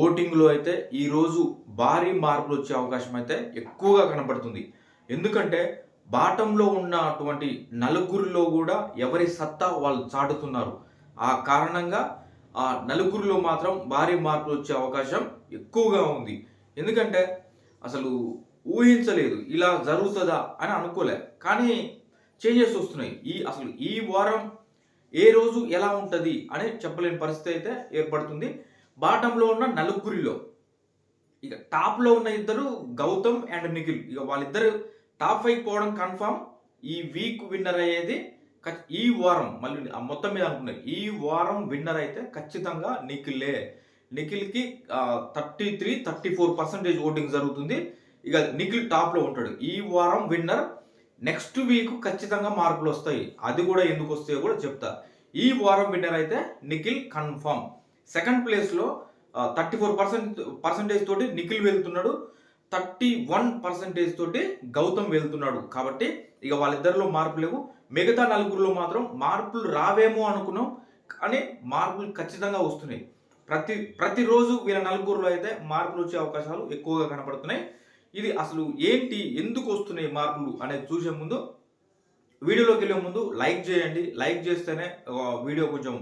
ఓటింగ్లో అయితే ఈరోజు భారీ మార్పులు వచ్చే అవకాశం అయితే ఎక్కువగా కనపడుతుంది ఎందుకంటే బాటంలో ఉన్నటువంటి నలుగురిలో కూడా ఎవరి సత్తా వాళ్ళు చాటుతున్నారు. ఆ కారణంగా ఆ నలుగురిలో మాత్రం భారీ మార్పులు వచ్చే అవకాశం ఎక్కువగా ఉంది. ఎందుకంటే అసలు ఊహించలేదు ఇలా జరుగుతుందా అని అనుకోలే. కానీ చేంజెస్ వస్తున్నాయి. ఈ అసలు ఈ వారం ఏ రోజు ఎలా ఉంటుంది అని చెప్పలేని పరిస్థితి అయితే ఏర్పడుతుంది. బాటంలో ఉన్న నలుగురిలో. ఇక టాప్లో ఉన్న ఇద్దరు గౌతమ్ అండ్ నిఖిల్. ఇక వాళ్ళిద్దరు టాప్ ఫైవ్ పోవడం కన్ఫామ్. ఈ వీక్ విన్నర్ అయ్యేది ఈ వారం మళ్ళీ మొత్తం మీద అనుకున్నారు ఈ వారం విన్నర్ అయితే ఖచ్చితంగా నిఖిలే. నిఖిల్కి thirty three thirty four percentage voting జరుగుతుంది. ఇక నిఖిల్ టాప్లో ఉంటాడు. ఈ వారం విన్నర్ నెక్స్ట్ వీక్ ఖచ్చితంగా మార్పులు వస్తాయి. అది కూడా ఎందుకు వస్తాయో కూడా చెప్తా. ఈ వారం విన్నర్ అయితే నిఖిల్ కన్ఫామ్. సెకండ్ ప్లేస్లో థర్టీ ఫోర్ పర్సెంట్ పర్సెంటేజ్ తోటి నిఖిల్ వెళ్తున్నాడు. థర్టీ వన్ పర్సెంటేజ్ తోటి గౌతమ్ వెళ్తున్నాడు. కాబట్టి ఇక వాళ్ళిద్దరిలో మార్పు లేవు. మిగతా నలుగురిలో మాత్రం మార్పులు రావేమో అనుకున్నాం. కానీ మార్పులు ఖచ్చితంగా వస్తున్నాయి. ప్రతి ప్రతిరోజు వీళ్ళ నలుగురిలో అయితే మార్పులు వచ్చే అవకాశాలు ఎక్కువగా కనపడుతున్నాయి. ఇది అసలు ఏంటి ఎందుకు వస్తున్నాయి మార్పులు అనేది చూసే ముందు వీడియోలోకి వెళ్ళే ముందు లైక్ చేయండి. లైక్ చేస్తేనే వీడియో కొంచెం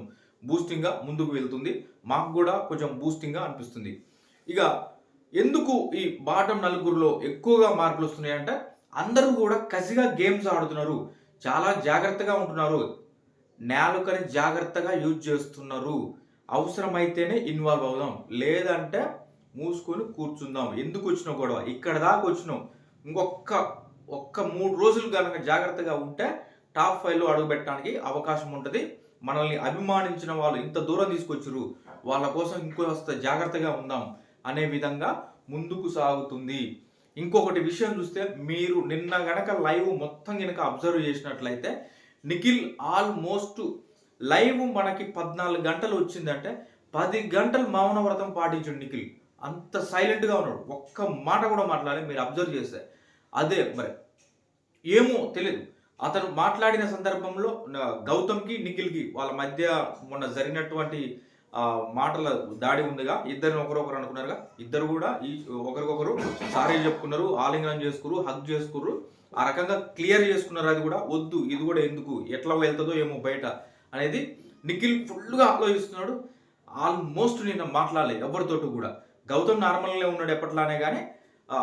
బూస్టింగ్గా ముందుకు వెళ్తుంది. మాకు కూడా కొంచెం బూస్టింగ్గా అనిపిస్తుంది. ఇక ఎందుకు ఈ బాటం నలుగురిలో ఎక్కువగా మార్పులు వస్తున్నాయంటే అందరూ కూడా కసిగా గేమ్స్ ఆడుతున్నారు. చాలా జాగ్రత్తగా ఉంటున్నారు. నేలకని జాగ్రత్తగా యూజ్ చేస్తున్నారు. అవసరమైతేనే ఇన్వాల్వ్ అవుదాం. లేదంటే మూసుకొని కూర్చుందాం. ఎందుకు వచ్చిన గొడవ? ఇక్కడ దాకా వచ్చినాం. ఇంకొక ఒక్క మూడు రోజులు కనుక జాగ్రత్తగా ఉంటే టాప్ ఫైవ్లో అడుగుపెట్టడానికి అవకాశం ఉంటుంది. మనల్ని అభిమానించిన వాళ్ళు ఇంత దూరం తీసుకొచ్చారు వాళ్ళ కోసం ఇంకొస్త వస్తే జాగ్రత్తగా ఉందాం అనే విధంగా ముందుకు సాగుతుంది. ఇంకొకటి విషయం చూస్తే మీరు నిన్న గనక లైవ్ మొత్తం గనక అబ్జర్వ్ చేసినట్లయితే నిఖిల్ ఆల్మోస్ట్ లైవ్ మనకి పద్నాలుగు గంటలు వచ్చిందంటే పది గంటలు మౌన వ్రతం పాటించాడు నిఖిల్. అంత సైలెంట్గా ఉన్నాడు. ఒక్క మాట కూడా మాట్లాడి మీరు అబ్జర్వ్ చేస్తే. అదే మరి ఏమో తెలియదు అతను మాట్లాడిన సందర్భంలో గౌతమ్కి నిఖిల్కి వాళ్ళ మధ్య మొన్న జరిగినటువంటి మాటల దాడి ఉందిగా. ఇద్దరిని ఒకరొకరు అనుకున్నారుగా. ఇద్దరు కూడా ఈ ఒకరికొకరు సారీ చెప్పుకున్నారు ఆలింగనం చేసుకురు హక్ చేసుకున్నారు ఆ రకంగా క్లియర్ చేసుకున్నారు అది కూడా. వద్దు ఇది కూడా ఎందుకు? ఎట్లా వెళ్తుందో ఏమో బయట అనేది నిఖిల్ ఫుల్గా ఆలోచిస్తున్నాడు. ఆల్మోస్ట్ నిన్న మాట్లాడలే ఎవరితోటి కూడా. గౌతమ్ నార్మల్గా ఉన్నాడు ఎప్పట్లానే కానీ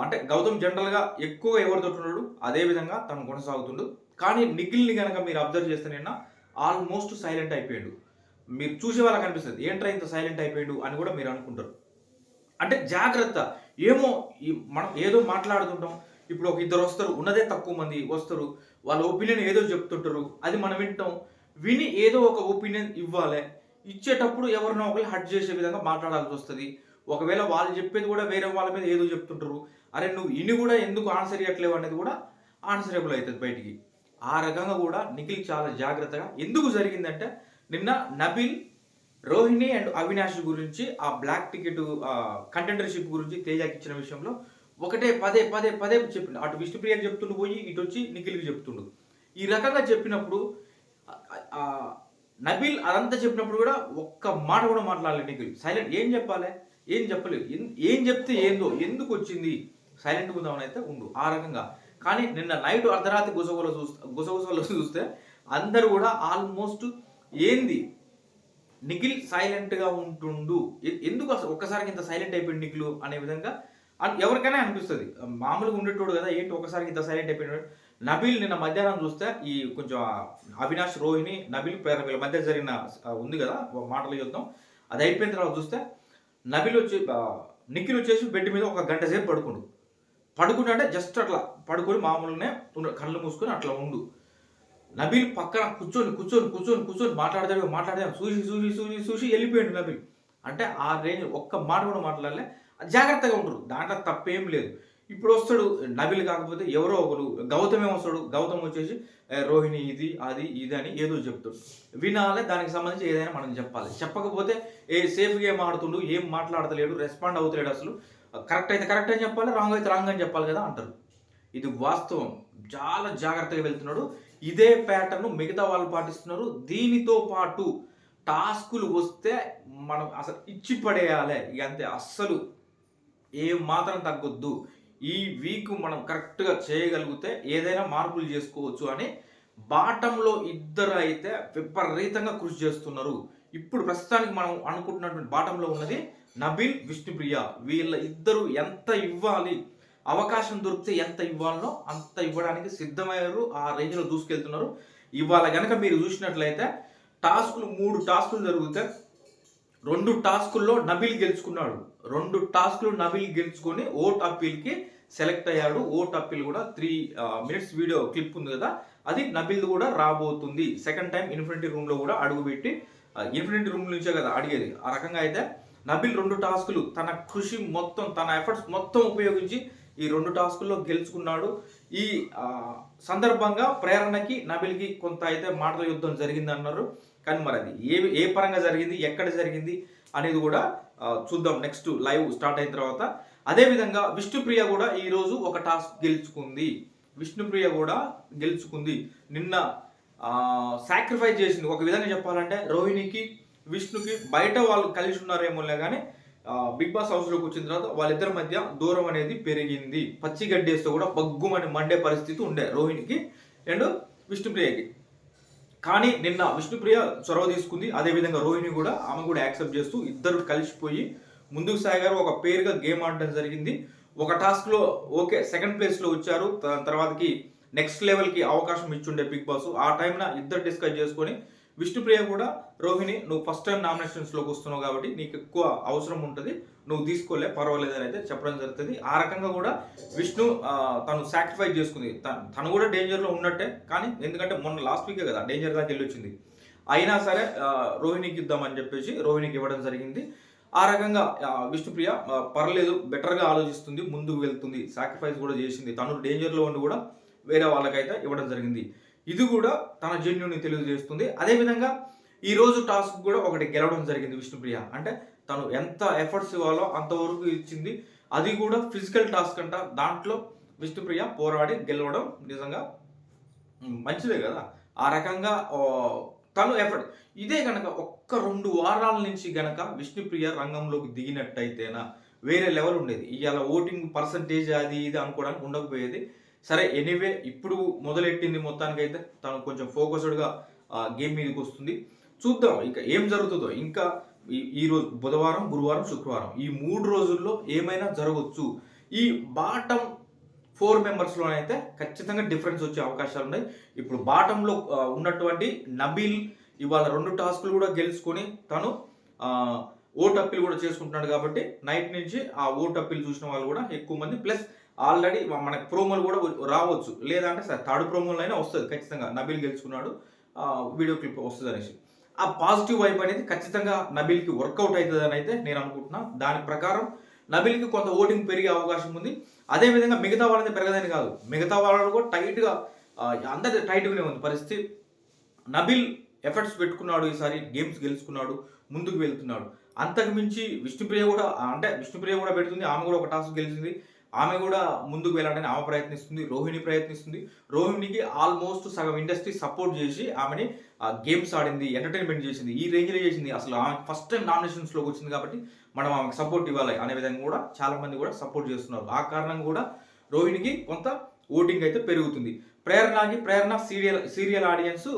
అంటే గౌతమ్ జనరల్గా ఎక్కువ ఎవరితోటి ఉన్నాడు అదే విధంగా తను కొనసాగుతుండు. కానీ నిఖిల్ని కనుక మీరు అబ్జర్వ్ చేస్తే నిన్న ఆల్మోస్ట్ సైలెంట్ అయిపోయాడు. మీరు చూసే వాళ్ళకి అనిపిస్తుంది ఏంట్రా ఇంత సైలెంట్ అయిపోయాడు? అని కూడా మీరు అనుకుంటారు. అంటే జాగ్రత్త. ఏమో ఈ మనం ఏదో మాట్లాడుతుంటాం. ఇప్పుడు ఒక ఇద్దరు వస్తారు ఉన్నదే తక్కువ మంది వస్తారు. వాళ్ళ ఒపీనియన్ ఏదో చెప్తుంటారు. అది మనం వింటాం. విని ఏదో ఒక ఒపీనియన్ ఇవ్వాలి. ఇచ్చేటప్పుడు ఎవరినో ఒకరు హట్ చేసే విధంగా మాట్లాడాల్సి వస్తుంది. ఒకవేళ వాళ్ళు చెప్పేది కూడా వేరే వాళ్ళ మీద ఏదో చెప్తుంటారు. అరే నువ్వు ఇని కూడా ఎందుకు ఆన్సర్ ఇవ్వట్లేవు అనేది కూడా ఆన్సరబుల్ అవుతుంది బయటికి. ఆ రకంగా కూడా నిఖిల్ చాలా జాగ్రత్తగా ఎందుకు జరిగిందంటే నిన్న నబిల్ రోహిణి అండ్ అవినాష్ గురించి ఆ బ్లాక్ టికెట్ కంటెండర్షిప్ గురించి తేజాకి ఇచ్చిన విషయంలో ఒకటే పదే పదే పదే చెప్పిండు. అటు విష్ణుప్రియకి చెప్తుండు పోయి ఇటు వచ్చి నిఖిల్కి చెప్తుండు. ఈ రకంగా చెప్పినప్పుడు నబిల్ అదంతా చెప్పినప్పుడు కూడా ఒక్క మాట కూడా మాట్లాడలేదు నిఖిల్. సైలెంట్ ఏం చెప్పాలి? ఏం చెప్పలేదు. ఏం చెప్తే ఏందో? ఎందుకు వచ్చింది? సైలెంట్ ఉందామని అయితే ఉండు. ఆ రకంగా కానీ నిన్న నైట్ అర్ధరాత్రి గుసగుసలు చూస్తే గుసగుసలో చూస్తే అందరూ కూడా ఆల్మోస్ట్ ఏంది? నిఖిల్ సైలెంట్గా ఉంటుండు. ఎందుకు అసలు ఒక్కసారికి ఇంత సైలెంట్ అయిపోయింది నిఖిల్ అనే విధంగా? ఎవరికైనా అనిపిస్తుంది. మామూలుగా ఉండేటోడు కదా ఏంటి ఒకసారికి ఇంత సైలెంట్ అయిపోయినాడు? నబిల్ నిన్న మధ్యాహ్నం చూస్తే ఈ కొంచెం అవినాష్ రోహిణి నబిల్ ప్రేరణ వీళ్ళ మధ్య జరిగిన ఉంది కదా ఒక మాటలు యుద్ధం. అది అయిపోయిన తర్వాత చూస్తే నబీల్ వచ్చి నిఖిల్ వచ్చేసి బెడ్ మీద ఒక గంట సేపు పడుకుండు. పడుకుంటే జస్ట్ అట్లా పడుకొని మామూలుగానే కళ్ళు మూసుకొని అట్లా ఉండు. నబీల్ పక్కన కూర్చొని కూర్చొని కూర్చొని కూర్చొని మాట్లాడదాడు మాట్లాడదాం చూసి చూసి చూసి చూసి వెళ్ళిపోయాడు నబీల్. అంటే ఆ రేంజ్ ఒక్క మాట కూడా మాట్లాడలే. జాగ్రత్తగా ఉంటారు దాంట్లో తప్పేం లేదు. ఇప్పుడు వస్తాడు నబిల్ కాకపోతే ఎవరో ఒకరు గౌతమే వస్తాడు. గౌతమ్ వచ్చేసి రోహిణి ఇది అది ఇది అని ఏదో చెప్తాడు. వినాలి దానికి సంబంధించి ఏదైనా మనం చెప్పాలి. చెప్పకపోతే ఏ సేఫ్గా ఏం ఆడుతుండు ఏం మాట్లాడతలేడు రెస్పాండ్ అవుతలేడు అసలు. కరెక్ట్ అయితే కరెక్ట్ అని చెప్పాలి రాంగ్ అయితే రాంగ్ అని చెప్పాలి కదా అంటారు. ఇది వాస్తవం. చాలా జాగ్రత్తగా వెళ్తున్నాడు. ఇదే ప్యాటర్న్ మిగతా వాళ్ళు పాటిస్తున్నారు. దీనితో పాటు టాస్కులు వస్తే మనం అసలు ఇచ్చి పడేయాలి ఇక అంతే. అస్సలు ఏ మాత్రం తగ్గొద్దు. ఈ వీక్ మనం కరెక్ట్గా చేయగలిగితే ఏదైనా మార్పులు చేసుకోవచ్చు అని బాటంలో ఇద్దరు అయితే విపరీతంగా కృషి చేస్తున్నారు. ఇప్పుడు ప్రస్తుతానికి మనం అనుకుంటున్నటువంటి బాటంలో ఉన్నది నబీల్ విష్ణుప్రియ. వీళ్ళ ఇద్దరు ఎంత ఇవ్వాలి? అవకాశం దొరికితే ఎంత ఇవ్వాలనో అంత ఇవ్వడానికి సిద్ధమయ్యారు. ఆ రేంజ్లో దూసుకెళ్తున్నారు. ఇవాళ కనుక మీరు చూసినట్లయితే టాస్కులు మూడు టాస్కులు జరిగితే రెండు టాస్కుల్లో నబిల్ గెలుచుకున్నాడు. రెండు టాస్కులు నబిల్ గెలుచుకొని ఓట్ అప్పీల్కి సెలెక్ట్ అయ్యాడు. ఓట్ అప్పీల్ కూడా త్రీ మినిట్స్ వీడియో క్లిప్ ఉంది కదా అది నబిల్ కూడా రాబోతుంది. సెకండ్ టైం ఇన్ఫినిటీ రూమ్లో కూడా అడుగుపెట్టి ఇన్ఫినిటీ రూమ్ నుంచే కదా అడిగేది. ఆ రకంగా అయితే నబిల్ రెండు టాస్కులు తన కృషి మొత్తం తన ఎఫర్ట్స్ మొత్తం ఉపయోగించి ఈ రెండు టాస్కుల్లో గెలుచుకున్నాడు. ఈ సందర్భంగా ప్రేరణకి నబిల్కి కొంత అయితే మాటల యుద్ధం జరిగింది అన్నారు కానీ మరి అది ఏ ఏ పరంగా జరిగింది ఎక్కడ జరిగింది అనేది కూడా చూద్దాం. నెక్స్ట్ లైవ్ స్టార్ట్ అయిన తర్వాత. అదేవిధంగా విష్ణుప్రియ కూడా ఈరోజు ఒక టాస్క్ గెలుచుకుంది. విష్ణుప్రియ కూడా గెలుచుకుంది. నిన్న సాక్రిఫైస్ చేసింది. ఒక విధంగా చెప్పాలంటే రోహిణికి విష్ణుకి బయట వాళ్ళు కలిసి ఉన్నారేమోలే కానీ బిగ్ బాస్ హౌస్లోకి వచ్చిన తర్వాత వాళ్ళిద్దరి మధ్య దూరం అనేది పెరిగింది. పచ్చి గడ్డేస్తే కూడా బగ్గుమని మండే పరిస్థితి ఉండే రోహిణికి. అండ్ విష్ణుప్రియకి. కానీ నిన్న విష్ణుప్రియ చొరవ తీసుకుంది. అదేవిధంగా రోహిణి కూడా ఆమె కూడా యాక్సెప్ట్ చేస్తూ ఇద్దరు కలిసిపోయి ముందుకు సాగారు. ఒక పేరుగా గేమ్ ఆడటం జరిగింది. ఒక టాస్క్లో ఓకే సెకండ్ ప్లేస్లో వచ్చారు. దాని తర్వాతకి నెక్స్ట్ లెవెల్కి అవకాశం ఇచ్చుండే బిగ్ బాస్. ఆ టైంన ఇద్దరు డిస్కస్ చేసుకొని విష్ణుప్రియ కూడా రోహిణి నువ్వు ఫస్ట్ టైం నామినేషన్స్లోకి వస్తున్నావు కాబట్టి నీకు ఎక్కువ అవసరం ఉంటుంది. నువ్వు తీసుకోలే పర్వాలేదు అని అయితే చెప్పడం జరుగుతుంది. ఆ రకంగా కూడా విష్ణు తను సాక్రిఫైస్ చేసుకుంది. తను కూడా డేంజర్లో ఉన్నట్టే కానీ ఎందుకంటే మొన్న లాస్ట్ వీకే కదా డేంజర్ దాకా వెళ్ళి వచ్చింది. అయినా సరే రోహిణికి ఇద్దామని చెప్పేసి రోహిణికి ఇవ్వడం జరిగింది. ఆ రకంగా విష్ణుప్రియ పర్లేదు బెటర్గా ఆలోచిస్తుంది ముందుకు వెళ్తుంది సాక్రిఫైస్ కూడా చేసింది. తను డేంజర్లో ఉండి కూడా వేరే వాళ్ళకైతే ఇవ్వడం జరిగింది. ఇది కూడా తన జన్యుని తెలియజేస్తుంది. అదేవిధంగా ఈరోజు టాస్క్ కూడా ఒకటి గెలవడం జరిగింది విష్ణుప్రియ. అంటే తను ఎంత ఎఫర్ట్స్ ఇవ్వాలో అంతవరకు ఇచ్చింది. అది కూడా ఫిజికల్ టాస్క్ అంట. దాంట్లో విష్ణుప్రియ పోరాడి గెలవడం నిజంగా మంచిదే కదా. ఆ రకంగా తను ఎఫర్ట్ ఇదే గనక ఒక్క రెండు వారాల నుంచి గనక విష్ణుప్రియ రంగంలోకి దిగినట్టయితేనా వేరే లెవెల్ ఉండేది. ఇవాళ ఓటింగ్ పర్సంటేజ్ అది ఇది అనుకోవడానికి ఉండకపోయేది. సరే ఎనీవే ఇప్పుడు మొదలెట్టింది మొత్తానికైతే తను కొంచెం ఫోకస్డ్గా గేమ్ మీదకి వస్తుంది. చూద్దాం ఇంకా ఏం జరుగుతుందో. ఇంకా ఈ రోజు బుధవారం గురువారం శుక్రవారం ఈ మూడు రోజుల్లో ఏమైనా జరగవచ్చు ఈ బాటం ఫోర్ మెంబర్స్లోనైతే ఖచ్చితంగా డిఫరెన్స్ వచ్చే అవకాశాలు ఉన్నాయి. ఇప్పుడు బాటంలో ఉన్నటువంటి నబీల్ ఇవాళ రెండు టాస్క్లు కూడా గెలుచుకొని తను ఓట్ అప్పీల్ కూడా చేసుకుంటున్నాడు కాబట్టి నైట్ నుంచి ఆ ఓట్ అప్పీల్ చూసిన వాళ్ళు కూడా ఎక్కువ మంది. ప్లస్ ఆల్రెడీ మనకు ప్రోమోలు కూడా రావచ్చు. లేదంటే సార్ థర్డ్ ప్రోమోలు అయినా వస్తుంది ఖచ్చితంగా. నబీల్ గెలుచుకున్నాడు వీడియో క్లిప్ వస్తుంది అనేసి. ఆ పాజిటివ్ వైపు అనేది ఖచ్చితంగా నబీల్కి వర్కౌట్ అవుతుంది అని అయితే నేను అనుకుంటున్నా. దాని ప్రకారం నబీల్కి కొంత ఓటింగ్ పెరిగే అవకాశం ఉంది. అదేవిధంగా మిగతా వాళ్ళని పెరగదని కాదు. మిగతా వాళ్ళు కూడా టైట్గా అందరి టైట్గానే ఉంది పరిస్థితి. నబిల్ ఎఫర్ట్స్ పెట్టుకున్నాడు ఈసారి గేమ్స్ గెలుచుకున్నాడు ముందుకు వెళ్తున్నాడు. అంతకు మించి విష్ణుప్రియ కూడా అంటే విష్ణుప్రియ కూడా పెడుతుంది ఆమె కూడా ఒక టాస్క్ గెలిచింది. ఆమె కూడా ముందుకు వెళ్ళాలని ఆమె ప్రయత్నిస్తుంది రోహిణి ప్రయత్నిస్తుంది. రోహిణికి ఆల్మోస్ట్ సగం ఇండస్ట్రీ సపోర్ట్ చేసి ఆమెని గేమ్స్ ఆడింది ఎంటర్టైన్మెంట్ చేసింది ఈ రేంజ్లో చేసింది. అసలు ఆమె ఫస్ట్ టైం నామినేషన్స్లోకి వచ్చింది కాబట్టి మనం ఆమెకు సపోర్ట్ ఇవ్వాలి అనే విధంగా కూడా చాలామంది కూడా సపోర్ట్ చేస్తున్నారు. ఆ కారణం కూడా రోహిణికి కొంత ఓటింగ్ అయితే పెరుగుతుంది. ప్రేరణకి ప్రేరణ సీరియల్ సీరియల్ ఆడియన్స్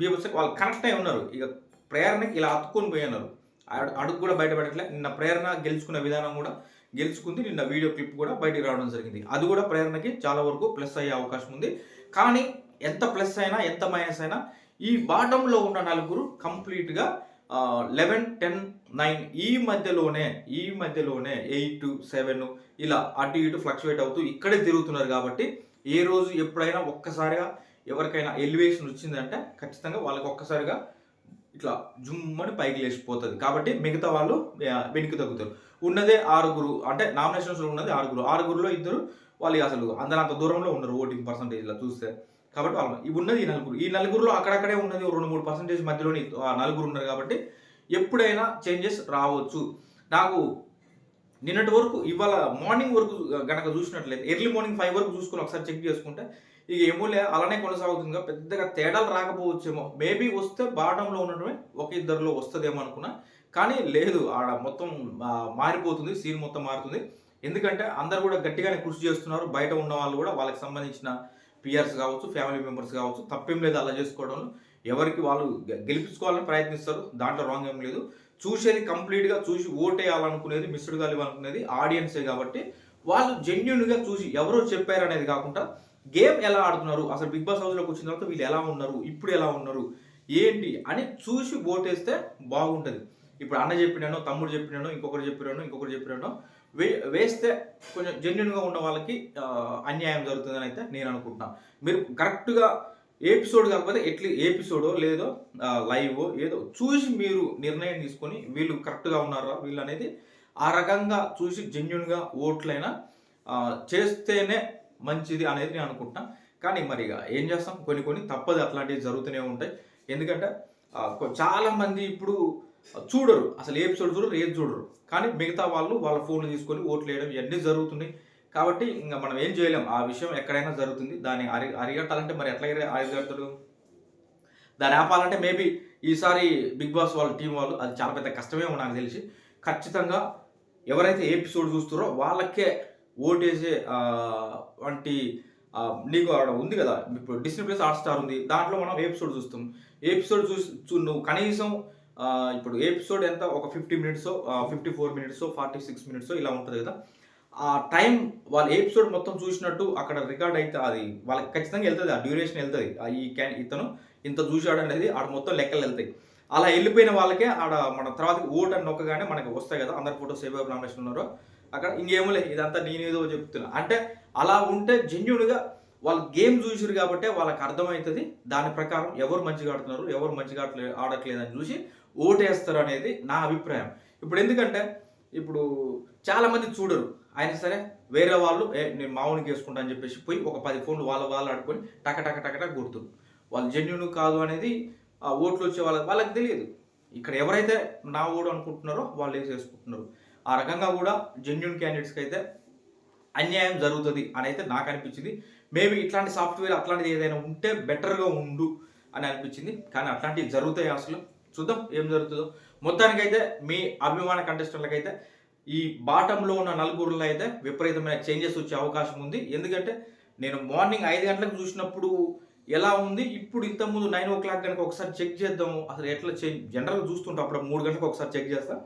బీభత్సకి వాళ్ళు కనెక్ట్ అయి ఉన్నారు. ఇక ప్రేరణకి ఇలా అతుక్కొని పోయి ఉన్నారు. అడుగు కూడా బయటపడట్లే. నిన్న ప్రేరణ గెలుచుకున్న విధానం కూడా గెలుచుకుంది. నిన్న వీడియో క్లిప్ కూడా బయటికి రావడం జరిగింది. అది కూడా ప్రేరణకి చాలా వరకు ప్లస్ అయ్యే అవకాశం ఉంది. కానీ ఎంత ప్లస్ అయినా ఎంత మైనస్ అయినా ఈ బాటంలో ఉన్న నలుగురు కంప్లీట్గా లెవెన్ టెన్ నైన్ ఈ మధ్యలోనే ఈ మధ్యలోనే ఎయిట్ సెవెన్ ఇలా అటు ఇటు ఫ్లక్చువేట్ అవుతూ ఇక్కడే తిరుగుతున్నారు కాబట్టి ఏ రోజు ఎప్పుడైనా ఒక్కసారిగా ఎవరికైనా ఎలివేషన్ వచ్చిందంటే ఖచ్చితంగా వాళ్ళకి ఒక్కసారిగా ఇట్లా జుమ్మని పైకి లేచిపోతుంది కాబట్టి మిగతా వాళ్ళు వెనక్కి తగ్గుతారు. ఉన్నదే ఆరుగురు అంటే నామినేషన్స్లో ఉన్నది ఆరుగురు. ఆరుగురులో ఇద్దరు వాళ్ళు అసలు అందరంత దూరంలో ఉన్నారు ఓటింగ్ పర్సంటేజ్లో చూస్తే. కాబట్టి వాళ్ళు ఇవి ఉన్నది ఈ నలుగురు. ఈ నలుగురులో అక్కడక్కడే ఉన్నది రెండు మూడు పర్సంటేజ్ మధ్యలోని నలుగురు ఉన్నారు కాబట్టి ఎప్పుడైనా చేంజెస్ రావచ్చు. నాకు నిన్నటి వరకు ఇవాళ మార్నింగ్ వరకు గనక చూసినట్లయితే ఎర్లీ మార్నింగ్ ఫైవ్ వరకు చూసుకుని ఒకసారి చెక్ చేసుకుంటే ఇక ఏమోలే అలానే కొనసాగుతుందిగా. పెద్దగా తేడాలు రాకపోవచ్చేమో. మేబీ వస్తే బాటంలో ఉండటమే ఒక ఇద్దరిలో వస్తుందేమో అనుకున్నా. కానీ లేదు ఆడ మొత్తం మారిపోతుంది సీన్ మొత్తం మారుతుంది. ఎందుకంటే అందరు కూడా గట్టిగానే కృషి చేస్తున్నారు. బయట ఉన్న వాళ్ళు కూడా వాళ్ళకి సంబంధించిన పిఆర్స్ కావచ్చు ఫ్యామిలీ మెంబర్స్ కావచ్చు తప్పేం లేదు అలా చేసుకోవడంలో. ఎవరికి వాళ్ళు గెలిపించుకోవాలని ప్రయత్నిస్తారు. దాంట్లో రాంగ్ ఏం లేదు. చూసేది కంప్లీట్గా చూసి ఓటేయాలనుకునేది మిస్డ్ కాలివ్వాలనుకునేది ఆడియన్సే కాబట్టి వాళ్ళు జెన్యున్గా చూసి ఎవరో చెప్పారనేది కాకుండా గేమ్ ఎలా ఆడుతున్నారు? అసలు బిగ్ బాస్ హౌస్లోకి వచ్చిన తర్వాత వీళ్ళు ఎలా ఉన్నారు? ఇప్పుడు ఎలా ఉన్నారు? ఏంటి? అని చూసి ఓటేస్తే బాగుంటుంది. ఇప్పుడు అన్న చెప్పినానో తమ్ముడు చెప్పినానో ఇంకొకరు చెప్పినానో ఇంకొకరు చెప్పినానో వే వేస్తే కొంచెం జెన్యున్గా ఉన్న వాళ్ళకి అన్యాయం జరుగుతుందని అయితే నేను అనుకుంటున్నాను మీరు కరెక్ట్గా ఎపిసోడ్ కాకపోతే ఎట్లీ ఎపిసోడో లేదో లైవ్ ఏదో చూసి మీరు నిర్ణయం తీసుకొని వీళ్ళు కరెక్ట్గా ఉన్నారా వీళ్ళు అనేది ఆ రకంగా చూసి జెన్యున్గా ఓట్లైనా చేస్తేనే మంచిది అనేది నేను అనుకుంటున్నా. కానీ మరి ఇక ఏం చేస్తాం? కొన్ని కొన్ని తప్పదు. అట్లాంటివి జరుగుతూనే ఉంటాయి. ఎందుకంటే చాలామంది ఇప్పుడు చూడరు. అసలు ఏ ఎపిసోడ్ చూడరు ఏది చూడరు. కానీ మిగతా వాళ్ళు వాళ్ళ ఫోన్లు తీసుకొని ఓట్లు వేయడం ఇవన్నీ జరుగుతున్నాయి. కాబట్టి ఇంకా మనం ఏం చేయలేం. ఆ విషయం ఎక్కడైనా జరుగుతుంది. దాన్ని అరి అరిగట్టాలంటే మరి ఎట్లా అరిగడతాడు? దాన్ని ఆపాలంటే మేబీ ఈసారి బిగ్ బాస్ వాళ్ళ టీం వాళ్ళు అది చాలా పెద్ద కష్టమేమో నాకు తెలిసి ఖచ్చితంగా ఎవరైతే ఎపిసోడ్ చూస్తారో వాళ్ళకే ఓటేసే వంటి నీకు ఆడ ఉంది కదా. ఇప్పుడు డిస్నీ ప్లస్ హాట్ స్టార్ ఉంది. దాంట్లో మనం ఎపిసోడ్ చూస్తాం. ఎపిసోడ్ చూసి నువ్వు కనీసం ఇప్పుడు ఎపిసోడ్ ఎంత? ఒక fifty minutes fifty four minutes forty six minutes ఇలా ఉంటుంది కదా. ఆ టైం వాళ్ళ ఎపిసోడ్ మొత్తం చూసినట్టు అక్కడ రికార్డ్ అయితే అది వాళ్ళకి ఖచ్చితంగా వెళ్తుంది ఆ డ్యూరేషన్ వెళ్తుంది. ఆ ఈ క్యాన్ ఇతను ఇంత చూశాడు అనేది ఆడ మొత్తం లెక్కలు వెళ్తాయి. అలా వెళ్ళిపోయిన వాళ్ళకే ఆడ మన తర్వాత ఓట్ అని నొక్కగానే మనకి వస్తాయి కదా అందరి ఫోటోస్ ఏవో నామినేషన్ ఉన్నారో అక్కడ ఇంకేమో లేదు ఇదంతా నేనేదో చెప్తున్నా. అంటే అలా ఉంటే జెన్యున్గా వాళ్ళు గేమ్ చూసారు కాబట్టి వాళ్ళకి అర్థమవుతుంది దాని ప్రకారం ఎవరు మంచిగా ఆడుతున్నారు ఎవరు మంచిగా ఆడలే ఆడట్లేదని చూసి ఓటేస్తారు అనేది నా అభిప్రాయం. ఇప్పుడు ఎందుకంటే ఇప్పుడు చాలామంది చూడరు. ఆయన సరే వేరే వాళ్ళు ఏ నేను మావునికి వేసుకుంటా అని చెప్పేసి పోయి ఒక పది ఫోన్లు వాళ్ళ వాళ్ళు ఆడుకొని టక టక టక టక వాళ్ళు జెన్యున్ కాదు అనేది ఆ ఓట్లు వచ్చే వాళ్ళ వాళ్ళకి తెలియదు. ఇక్కడ ఎవరైతే నా ఓడు అనుకుంటున్నారో వాళ్ళు వేసేసుకుంటున్నారు ఆ రకంగా కూడా జెన్యున్ క్యాండిడేట్స్కి అయితే అన్యాయం జరుగుతుంది అని అయితే నాకు అనిపించింది. మేబీ ఇట్లాంటి సాఫ్ట్వేర్ అట్లాంటిది ఏదైనా ఉంటే బెటర్గా ఉండు అని అనిపించింది. కానీ అట్లాంటివి జరుగుతాయి అసలు. చూద్దాం ఏం జరుగుతుందో. మొత్తానికైతే మీ అభిమాన కంటెస్టెంట్లకైతే ఈ బాటంలో ఉన్న నలుగురిలో అయితే విపరీతమైన చేంజెస్ వచ్చే అవకాశం ఉంది. ఎందుకంటే నేను మార్నింగ్ ఐదు గంటలకు చూసినప్పుడు ఎలా ఉంది? ఇప్పుడు ఇంతకుముందు నైన్ ఓ క్లాక్ కనుక ఒకసారి చెక్ చేద్దాము. అసలు ఎట్లా చేంజ్? జనరల్గా చూస్తుంటా అప్పుడు మూడు గంటలకు ఒకసారి చెక్ చేస్తా.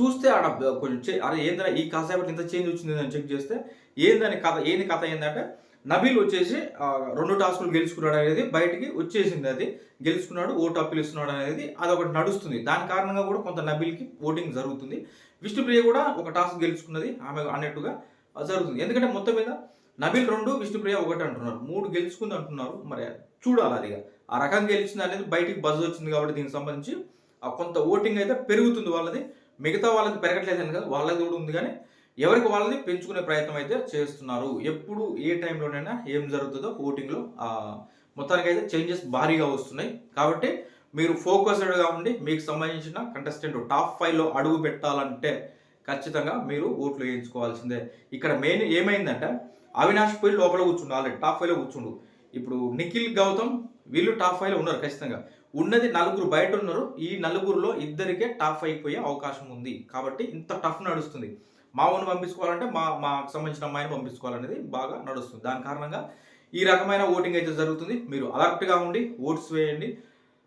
చూస్తే ఆడ కొంచెం చే- అరే ఏందని ఈ కాసేపటి ఇంత చేంజ్ వచ్చింది అని చెక్ చేస్తే ఏందని కథ ఏంది కథ ఏంటంటే నబీల్ వచ్చేసి రెండు టాస్కులు గెలుచుకున్నాడు అనేది బయటికి వచ్చేసింది అది. గెలుచుకున్నాడు ఓటు అప్పీల్ ఇస్తున్నాడు అనేది అది ఒకటి నడుస్తుంది. దాని కారణంగా కూడా కొంత నబీల్కి ఓటింగ్ జరుగుతుంది. విష్ణుప్రియ కూడా ఒక టాస్క్ గెలుచుకున్నది ఆమె అన్నట్టుగా జరుగుతుంది. ఎందుకంటే మొత్తం మీద నబీల్ రెండు విష్ణుప్రియ ఒకటి అంటున్నారు. మూడు గెలుచుకుంది అంటున్నారు. మరి చూడాలి అది ఆ రకం గెలిచింది అనేది బయటికి బజ్ వచ్చింది కాబట్టి దీనికి సంబంధించి ఆ కొంత ఓటింగ్ అయితే పెరుగుతుంది వాళ్ళది. మిగతా వాళ్ళది అని కదా వాళ్ళది కూడా ఉంది కానీ ఎవరికి వాళ్ళని పెంచుకునే ప్రయత్నం అయితే చేస్తున్నారు. ఎప్పుడు ఏ టైంలోనైనా ఏం జరుగుతుందో ఓటింగ్లో మొత్తానికి అయితే చేంజెస్ భారీగా వస్తున్నాయి. కాబట్టి మీరు ఫోకస్డ్గా ఉండి మీకు సంబంధించిన కంటెస్టెంట్ టాప్ ఫైవ్లో అడుగు పెట్టాలంటే ఖచ్చితంగా మీరు ఓట్లు వేయించుకోవాల్సిందే. ఇక్కడ మెయిన్ ఏమైందంటే అవినాష్ పోయి లోపల కూర్చుండు ఆల్రెడీ టాప్ ఫైవ్లో కూర్చుండు. ఇప్పుడు నిఖిల్ గౌతమ్ వీళ్ళు టాప్ ఫైవ్లో ఉన్నారు ఖచ్చితంగా. ఉన్నది నలుగురు బయట ఉన్నారు. ఈ నలుగురులో ఇద్దరికే టాప్ ఫైవ్ పోయే అవకాశం ఉంది. కాబట్టి ఇంత టఫ్ నడుస్తుంది. మావుని పంపించుకోవాలంటే మా మాకు సంబంధించిన అమ్మాయిని పంపించుకోవాలనేది బాగా నడుస్తుంది. దాని కారణంగా ఈ రకమైన ఓటింగ్ అయితే జరుగుతుంది. మీరు అలర్ట్గా ఉండి ఓట్స్ వేయండి.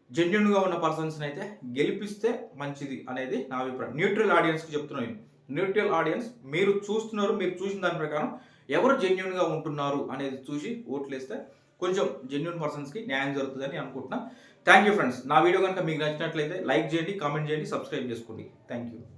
జెన్యున్గా ఉన్న పర్సన్స్ని అయితే గెలిపిస్తే మంచిది అనేది నా అభిప్రాయం. న్యూట్రల్ ఆడియన్స్కి చెప్తున్నాను నేను. న్యూట్రల్ ఆడియన్స్ మీరు చూస్తున్నారు మీరు చూసిన దాని ప్రకారం ఎవరు జెన్యున్గా ఉంటున్నారు అనేది చూసి ఓట్లు వేస్తే కొంచెం జెన్యున్ పర్సన్స్కి న్యాయం జరుగుతుందని అనుకుంటున్నా. థ్యాంక్ యూ ఫ్రెండ్స్ నా వీడియో కనుక మీకు నచ్చినట్లయితే లైక్ చేయండి కామెంట్ చేయండి సబ్స్క్రైబ్ చేసుకోండి. Thank you